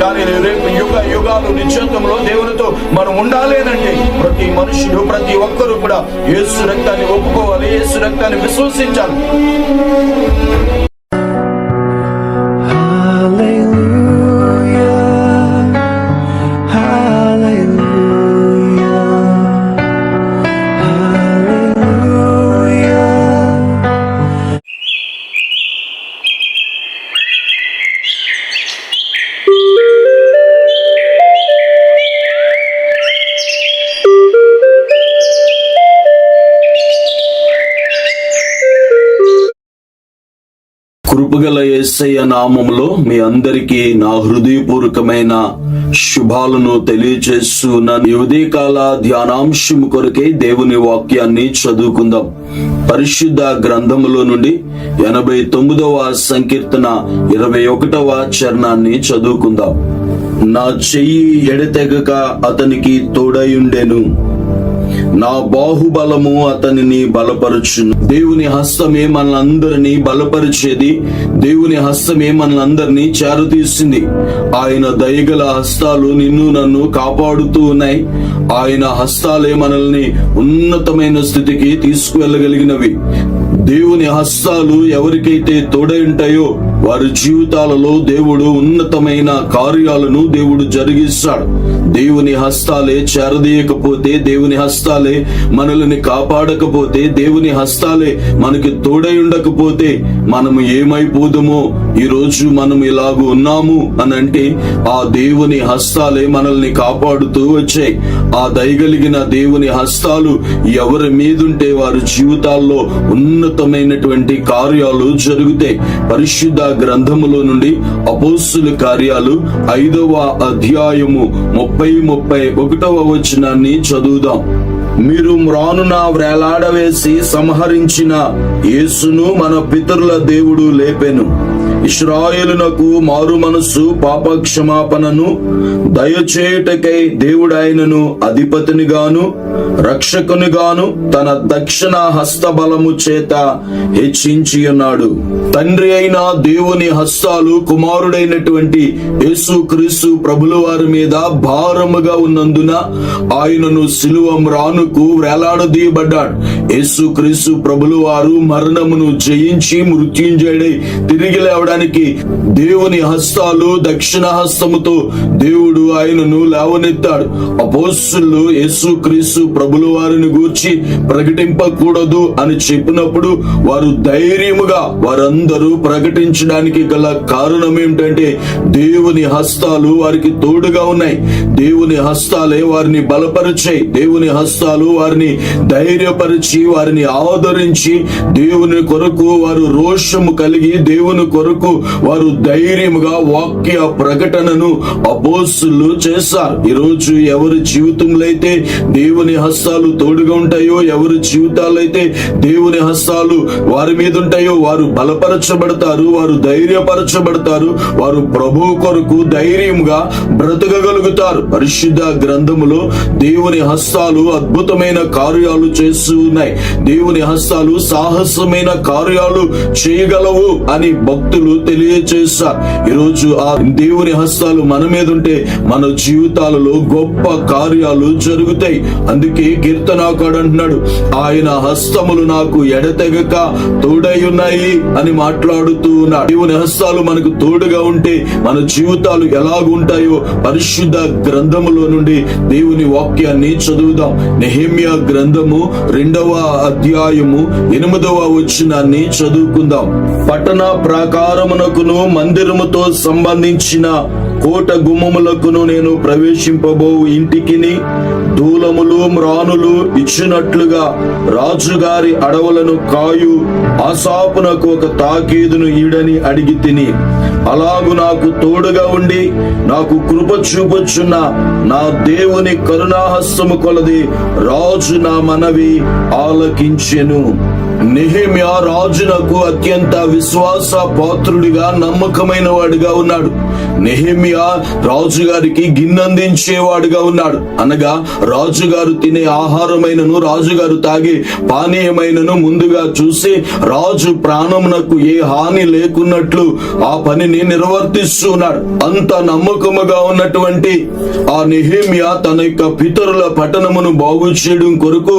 కానీ రేపు యుగ యుగాలు నిశ్చంతంలో దేవునితో మనం ఉండాలేదండి. ప్రతి మనుషులు ప్రతి ఒక్కరు కూడా యేసు రక్తాన్ని ఒప్పుకోవాలి యేసు రక్తాన్ని విశ్వసించాలి. కృపగల యేసయ్య నామములో మీ అందరికీ నా హృదయపూర్వకమైన శుభాలను తెలియజేస్తున్నాను ఈ ఉదయకాల ధ్యానాంశము కొరకే దేవుని వాక్యాన్ని చదువుకుందాం. పరిశుద్ధ గ్రంథములో నుండి ఎనభై తొమ్మిదవ సంకీర్తన ఇరవై ఒకటవ చరణాన్ని చదువుకుందాం. నా చెయ్యి ఎడతెగక అతనికి తోడయుండెను నా బాహుబలము అతనిని బలపరచును. దేవుని హస్తమే మనలందరినీ బలపరిచేది. దేవుని హస్తమే మనలందరినీ చేరతీస్తుంది ఆయన దయగల హస్తాలు నిన్ను నన్ను కాపాడుతూ ఉన్నాయి. ఆయన హస్తాలే మనల్ని ఉన్నతమైన స్థితికి తీసుకువెళ్ళగలిగినవి. దేవుని హస్తాలు ఎవరికైతే తోడై ఉంటాయో వారి జీవితాలలో దేవుడు ఉన్నతమైన కార్యాలను దేవుడు జరిగిస్తాడు. దేవుని హస్తాలే చేరదీయకపోతే దేవుని హస్తాలే మనల్ని కాపాడకపోతే దేవుని హస్తాలే మనకి తోడై ఉండకపోతే మనము ఏమైపోదుమో? ఈ రోజు మనం ఇలాగ ఉన్నాము అని అంటే ఆ దేవుని హస్తాలే మనల్ని కాపాడుతూ వచ్చాయి. ఆ దయగలిగిన దేవుని హస్తాలు ఎవరి మీదుంటే వారి జీవితాల్లో ఉన్నతమైనటువంటి కార్యాలు జరుగుతాయి పరిశుద్ధ గ్రంథములో నుండి అపోస్తుల కార్యాలు ఐదవ అధ్యాయము ముప్పై ముప్పై ఒకటవ వచనాన్ని చదువుదాం. మీరు మ్రానున వ్రేలాడవేసి సంహరించిన యేసును మన పితరుల దేవుడు లేపెను. ఇస్రాయేలునకు మారు మనస్సు పాప క్షమాపణను దయచేయుటకై దేవుడాయనను అధిపతినిగాను రక్షకునిగాను తన దక్షిణ హస్తబలము చేత హెచ్చించి ఉన్నాడు తండ్రి అయిన దేవుని హస్తాలు కుమారుడైనటువంటి యేసు క్రీస్తు ప్రభుల వారి మీద భారముగా ఉన్నందున ఆయనను సిలువం రానుకు వేలాడదీయబడ్డాడు. యేసు క్రీస్తు ప్రభుల వారు మరణమును జయించి మృత్యుంజయుడై తిరిగి లేవడానికి దేవుని హస్తాలు దక్షిణ హస్తముతో దేవుడు ఆయనను లేవనెత్తాడు. అపోస్తులు యేసు క్రీస్తు ప్రభుల వారిని గూర్చి ప్రకటింపకూడదు అని చెప్పినప్పుడు వారు ధైర్యముగా వారందరూ ప్రకటించడానికి గల కారణం ఏమిటంటే దేవుని హస్తాలు వారికి తోడుగా ఉన్నాయి. దేవుని హస్తాలే వారిని బలపరిచాయి. దేవుని హస్తాలు వారిని ధైర్యపరిచి వారిని ఆదరించి దేవుని కొరకు వారు రోషము కలిగి దేవుని కొరకు వారు ధైర్యముగా వాక్య ప్రకటనను అపోస్తులు చేశారు. ఈరోజు ఎవరి జీవితంలో అయితే దేవుని హస్తాలు తోడుగా ఉంటాయో ఎవరి జీవితాలు అయితే దేవుని హస్తాలు వారి మీద ఉంటాయో వారు బలపరచబడతారు వారు ధైర్యపరచబడతారు వారు ప్రభు కొరకు ధైర్యంగా బ్రతకగలుగుతారు. పరిశుద్ధ గ్రంథములో దేవుని హస్తాలు అద్భుతమైన కార్యాలు చేస్తూ ఉన్నాయి. దేవుని హస్తాలు సాహసమైన కార్యాలు చేయగలవు అని భక్తులు తెలియచేస్తారు. ఈరోజు ఆ దేవుని హస్తాలు మన మీద ఉంటే మన జీవితాలలో గొప్ప కార్యాలు జరుగుతాయి. అందుకే కీర్తనాకాడు అంటున్నాడు ఆయన హస్తములు నాకు ఎడతెగక తోడై ఉన్నాయి అని మాట్లాడుతూ ఉన్నాడు. దేవుని హస్తాలు మనకు తోడుగా ఉంటే మన జీవితాలు ఎలాగుంటాయో పరిశుద్ధ గ్రంథములో నుండి దేవుని వాక్యాన్ని చదువుదాం. నెహేమియా గ్రంథము రెండవ అధ్యాయము ఎనిమిదవ వచనాన్ని చదువుకుందాం. పట్టణ ప్రాకారమునకును మందిరముతో సంబంధించిన కోట గుమ్మములకును నేను ప్రవేశింపబో ఇంటికిని దూలములు మ్రానులు ఇచ్చినట్లుగా రాజుగారి అడవులను కాయు ఆసాపునకు ఒక తాకీదును ఈడని అడిగి తిని అలాగు నాకు తోడుగా ఉండి నాకు కృప చూపొచ్చున్న నా దేవుని కరుణాహస్తము కొలది రాజు నా మనవి ఆలకించెను. నెహెమ్యా రాజునకు అత్యంత విశ్వాస పాత్రుడిగా నమ్మకమైన వాడిగా ఉన్నాడు. నెహేమియా రాజుగారికి గిన్నందించేవాడుగా ఉన్నాడు. అనగా రాజుగారు తినే ఆహారమైనను రాజుగారు తాగే పానీయమైనను ముందుగా చూసి రాజు ప్రాణమునకు ఏ హాని లేకున్నట్లు ఆ పనిని నిర్వర్తిస్తున్నాడు అంత నమ్మకముగా ఉన్నటువంటి ఆ నెహేమియా తన యొక్క పితరుల పట్టణమును బాగు చేయడం కొరకు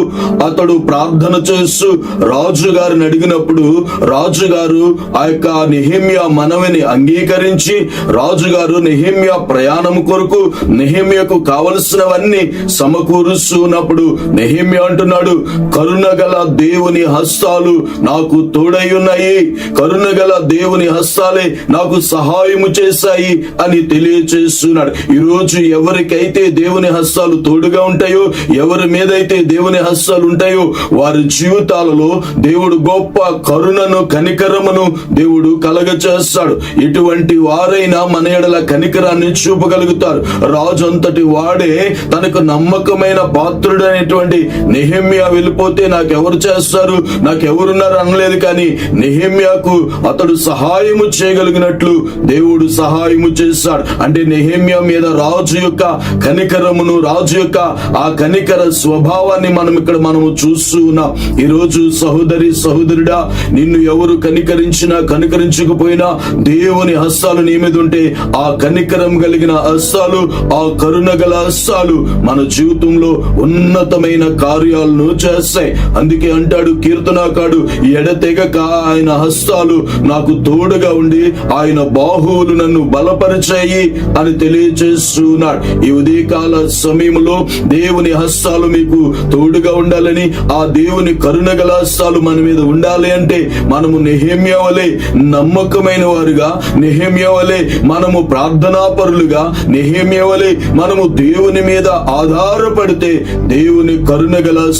అతడు ప్రార్థన చేస్తూ రాజుగారిని అడిగినప్పుడు రాజుగారు ఆ యొక్క నెహేమియా మనవిని అంగీకరించి రాజు రాజుగారు నెహేమియా ప్రయాణం కొరకు నెహేమియాకు కావలసినవన్నీ సమకూరుస్తున్నప్పుడు నెహేమియా అంటున్నాడు కరుణగల దేవుని హస్తాలు నాకు తోడై ఉన్నాయి. కరుణగల దేవుని హస్తాలే నాకు సహాయము చేశాయి అని తెలియచేస్తున్నాడు. ఈరోజు ఎవరికైతే దేవుని హస్తాలు తోడుగా ఉంటాయో ఎవరి మీదైతే దేవుని హస్తాలు ఉంటాయో వారి జీవితాలలో దేవుడు గొప్ప కరుణను కనికరమును దేవుడు కలగచేస్తాడు. ఇటువంటి వారైనా మన ఎడల కనికరాన్ని చూపగలుగుతారు. రాజు అంతటి వాడే తనకు నమ్మకమైన పాత్రుడు అనేటువంటి నెహమ్యా వెళ్ళిపోతే నాకెవరు చేస్తారు? నాకెవరున్నారు అనలేదు కానీ నెహమ్యాకు అతడు సహాయము చేయగలిగినట్లు దేవుడు సహాయము చేశాడు అంటే నెహమ్యా మీద రాజు యొక్క కనికరమును రాజు యొక్క ఆ కనికర స్వభావాన్ని మనం ఇక్కడ మనము చూస్తూ ఉన్నాం. ఈరోజు సహోదరి సహోదరుడా నిన్ను ఎవరు కనికరించినా కనికరించకపోయినా దేవుని హస్తాలు నీ మీద ఉంటే ఆ కనికరం కలిగిన హస్తాలు ఆ కరుణ గల హస్తాలు మన జీవితంలో ఉన్నతమైన కార్యాలను చేస్తాయి. అందుకే అంటాడు కీర్తనాకాడు ఎడతెగక ఆయన హస్తాలు నాకు తోడుగా ఉండి ఆయన బాహువులు నన్ను బలపరిచాయి అని తెలియజేస్తున్నాడు. ఈ ఉదయకాల సమయంలో దేవుని హస్తాలు మీకు తోడుగా ఉండాలని ఆ దేవుని కరుణ గల హస్తాలు మన మీద ఉండాలి అంటే మనము నిహేమ్యవలే వలె నమ్మకమైన వారుగా నిహేమ్యవలే వలె మనము ప్రార్థనాపరులుగా నిహేమ్యవలే మనము దేవుని మీద ఆధారపడితే దేవుని కరుణ గల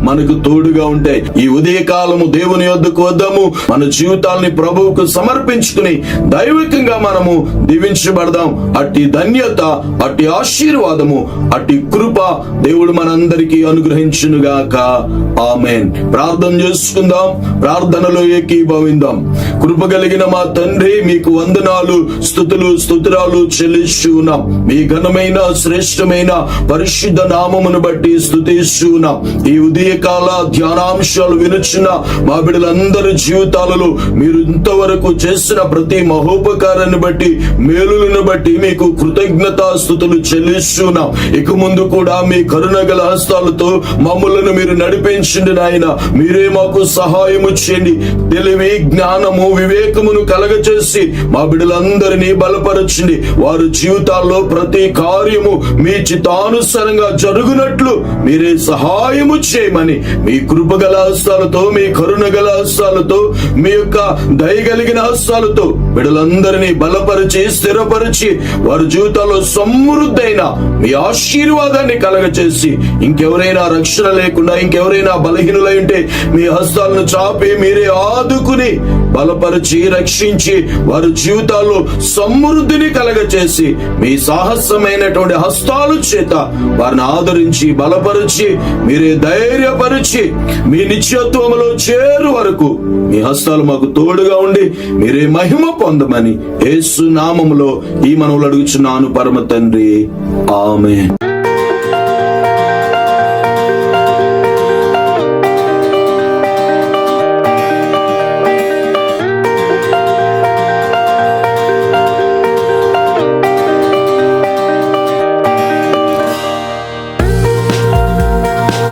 మనకు తోడుగా ఉంటాయి. ఈ ఉదయకాలము దేవుని యొద్దకు వద్దాము. మన జీవితాల్ని ప్రభువుకు సమర్పించుకుని దైవికంగా మనము దీవించబడదాం. అట్టి ధన్యత అట్టి ఆశీర్వాదము అట్టి కృప దేవుడు మనందరికీ అనుగ్రహించునుగాక. ఆమెన్. ప్రార్థన చేసుకుందాం. ప్రార్థనలో ఏకీభవిందాం. కృప కలిగిన మా తండ్రి మీకు వందనాలు స్థుతులు స్తుతురాలు చెల్లిస్తూ ఉన్నాం మీ ఘనమైన శ్రేష్టమైన పరిశుద్ధ నామమును బట్టి స్థుతిస్తూ ఉన్నాం ఈ ఉదయకాల ధ్యానాంశాలు వినుచున్న మా బిడ్డలందరి జీవితాలలో మీరు ఇంతవరకు చేసిన ప్రతి మహోపకారాన్ని బట్టి మేలులను బట్టి మీకు కృతజ్ఞతాస్థుతులు చెల్లిస్తున్నాం ఇక ముందు కూడా మీ కరుణ గల హస్తాలతో మమ్మలను మీరు నడిపించండి నాయన. మీరే మాకు సహాయము చేయండి. తెలివి జ్ఞానము వివేకమును కలగచేసి మా బిడ్డలందరినీ బలపరచండి. వారి జీవితాల్లో ప్రతి కార్యము మీ చిత్తానుసరంగా జరుగునట్లు మీరే సహాయము చేయమని మీ కృపగల హస్తాలతో మీ కరుణగల హస్తాలతో మీ యొక్క దయగలిగిన హస్తాలతో బిడలందరినీ బలపరిచి స్థిరపరిచి వారి జీవితాల్లో సమృద్ధైన మీ ఆశీర్వాదాన్ని కలగచేసి ఇంకెవరైనా రక్షణ లేకుండా ఇంకెవరైనా బలహీనులై ఉంటే మీ హస్తాలను చాపి మీరే ఆదుకుని బలపరిచి రక్షించి వారి జీవితాల్లో సమృద్ధిని కలగచేసి మీ సాహసమైనటువంటి హస్తాలు చేత వారిని ఆదరించి బలపరిచి మీరే ధైర్యపరిచి మీ నిత్యత్వంలో చేరు వరకు మీ హస్తాలు మాకు తోడుగా ఉండి మీరే మహిమ పొందమని యేసు నామములో ఈ మనవులు అడుగుచున్నాను పరమ తండ్రి. ఆమె